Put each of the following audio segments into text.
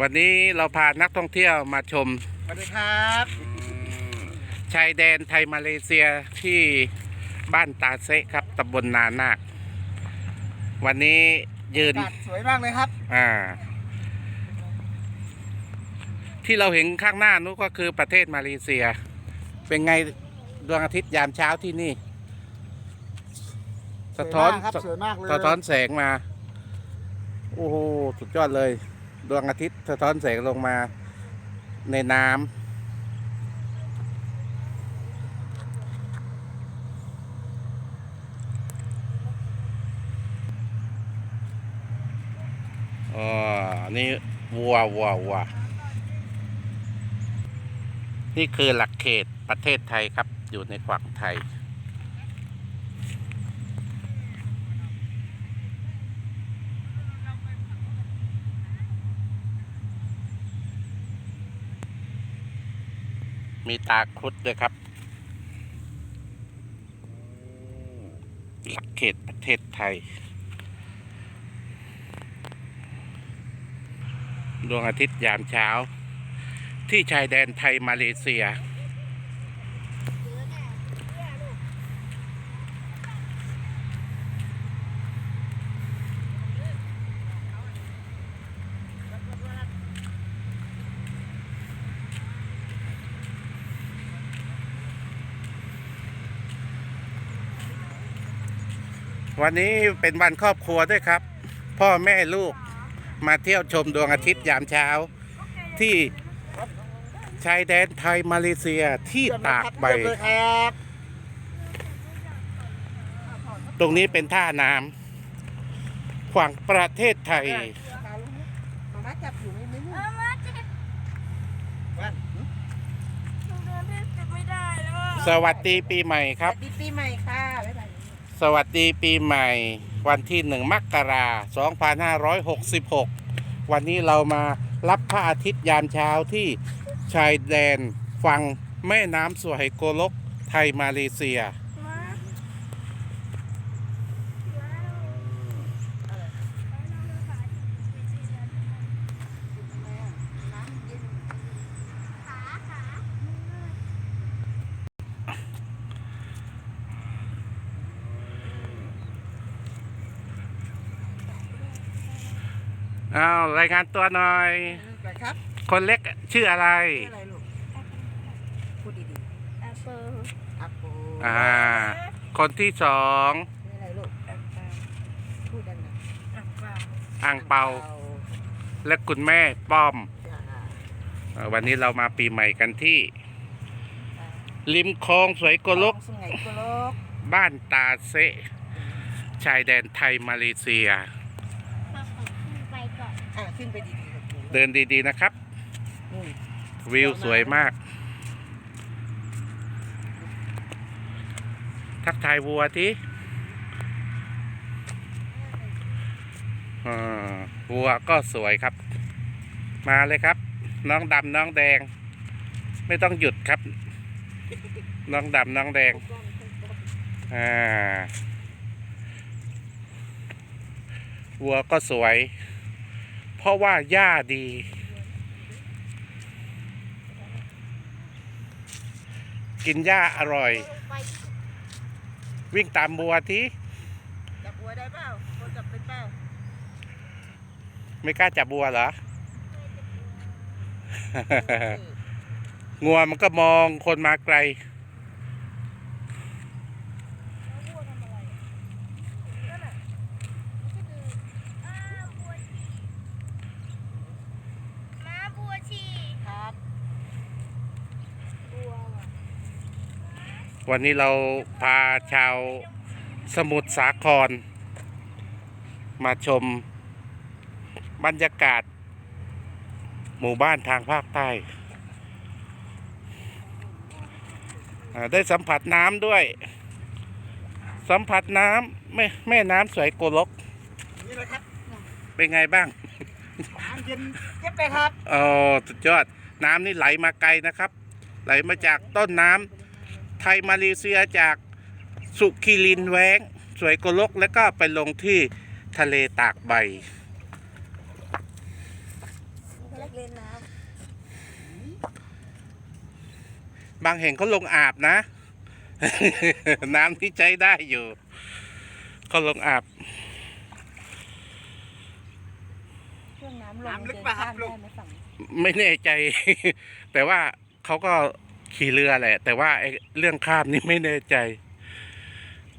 วันนี้เราพานักท่องเที่ยวมาชมสวัสดีครับชายแดนไทยมาเลเซียที่บ้านตาเซะครับตำบลนานาควันนี้ยืนอากาศสวยมากเลยครับ อ่า ที่เราเห็นข้างหน้านู้นก็คือประเทศมาเลเซีย เป็นไงดวงอาทิตย์ยามเช้าที่นี่ สะท้อนสวยมากครับสวยมากเลยสะท้อนแสงมา โอ้โห สุดยอดเลย ดวงอาทิตย์สะท้อนแสงลงมาในน้ำอ๋อนี่วัววัววัวนี่คือหลักเขตประเทศไทยครับ อยู่ในฝั่งไทย มีตาครุดด้วยครับหลักเขตประเทศไทย ดวงอาทิตย์ยามเช้า ที่ชายแดนไทยมาเลเซีย วันนี้เป็นวันครอบครัวด้วยครับ พ่อแม่ลูกมาเที่ยวชมดวงอาทิตย์ยามเช้า ที่ชายแดนไทยมาเลเซียที่ตากใบเยี่ยมเลยครับตรงนี้เป็นท่าน้ำฝั่งประเทศไทยมามาจับอยู่ไม่ไม่ไม่เอามาเจ็บวันหนูเดินได้เจ็บไม่ได้แล้วอะสวัสดีปีใหม่ครับสวัสดีปีใหม่ค่ะบ๊ายบาย สวัสดีปีใหม่ วันที่หนึ่งมกราสองพันห้าร้อยหกสิบหกวันนี้เรามารับพระอาทิตย์ยามเช้าที่ชายแดนฝั่งแม่น้ำสวยโกลกไทยมาเลเซีย อ้าวรายงานตัวหน่อยไปครับคนเล็กชื่ออะไร ชื่ออะไรลูกพูดดีแอปเปิลๆอัปโปอ่า คนที่สองชื่ออะไรลูกแอปเปิ้ลพูดดังหน่อยแอปเปิลอ่างเปาและคุณแม่ป้อมจ้าเอ่อวันนี้เรามาปีใหม่กันที่ ริมคลองสวยโกลกสวยโกลกบ้านตาเซะชายแดนไทยมาเลเซีย มาขอขึ้นไปก่ อนอะขึ้นไปดีๆลูกเดินดีๆนะครับอืมวิวสวยมาก ทักทายวัวทีอ่าวัวก็สวยครับ มาเลยครับ น้องดำน้องแดง ไม่ต้องหยุดครับ น้องดำน้องแดง อ่าวัวก็สวย เพราะว่าหญ้าดี กินหญ้าอร่อยไปวิ่งตามบัวทีจับบัวได้เปล่าคนจับเป็นเปล่าไม่กล้าจับบัวเหรอ งัวมันก็มองคนมาไกล แล้ววัวทำอะไรนั่นน่ะก็คืออ้าวบัวฉี่ม้าบัวฉี่ ครับ บัวว่ะ วันนี้เราพาชาวสมุทรสาคร มาชมบรรยากาศ หมู่บ้านทางภาคใต้อ่าได้สัมผัสน้ำด้วย สัมผัสน้ำแม่แม่น้ำสวยโกลกนี่เลยครับ เป็นไงบ้าง น้ำเย็นเจ็บเลยครับโอ้สุดยอด น้ำนี่ไหลมาไกลนะครับ ไหลมาจากต้นน้ำ ไทยมาเลเซียจากสุขีรินแว้งสวยโกลกแล้วก็ไปลงที่ทะเลตากใบเล่นน้บางแห่งเขาลงอาบนะ น้ำที่ใช้ได้อยู่เขาลงอาบำช่วงน้ำลงเดินข้ามได้ไหมฝั่งนี้ไม่แน่ใจ แต่ว่าเขาก็ ขี่เรือแหละ แต่ว่าไอ้เรื่องข้ามนี่ไม่แน่ใจ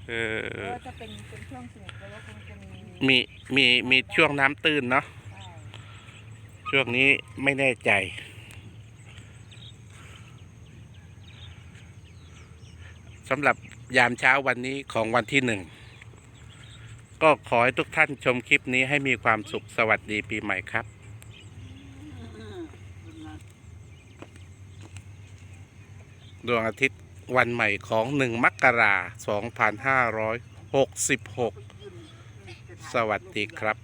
เอเพอราะว่าจะเป็นเป็นช่วงสงบแล้วก็คงจะมีมีมีมีช่วงน้ำตื้นเนาะใช่ช่วงนี้ไม่แน่ใจ สำหรับยามเช้าวันนี้ของวันที่หนึ่ง ก็ขอให้ทุกท่านชมคลิปนี้ให้มีความสุขสวัสดีปีใหม่ครับ ดวงอาทิตย์วันใหม่ของหนึ่งมกราสองพันห้าร้อยหกสิบหกสวัสดีครับ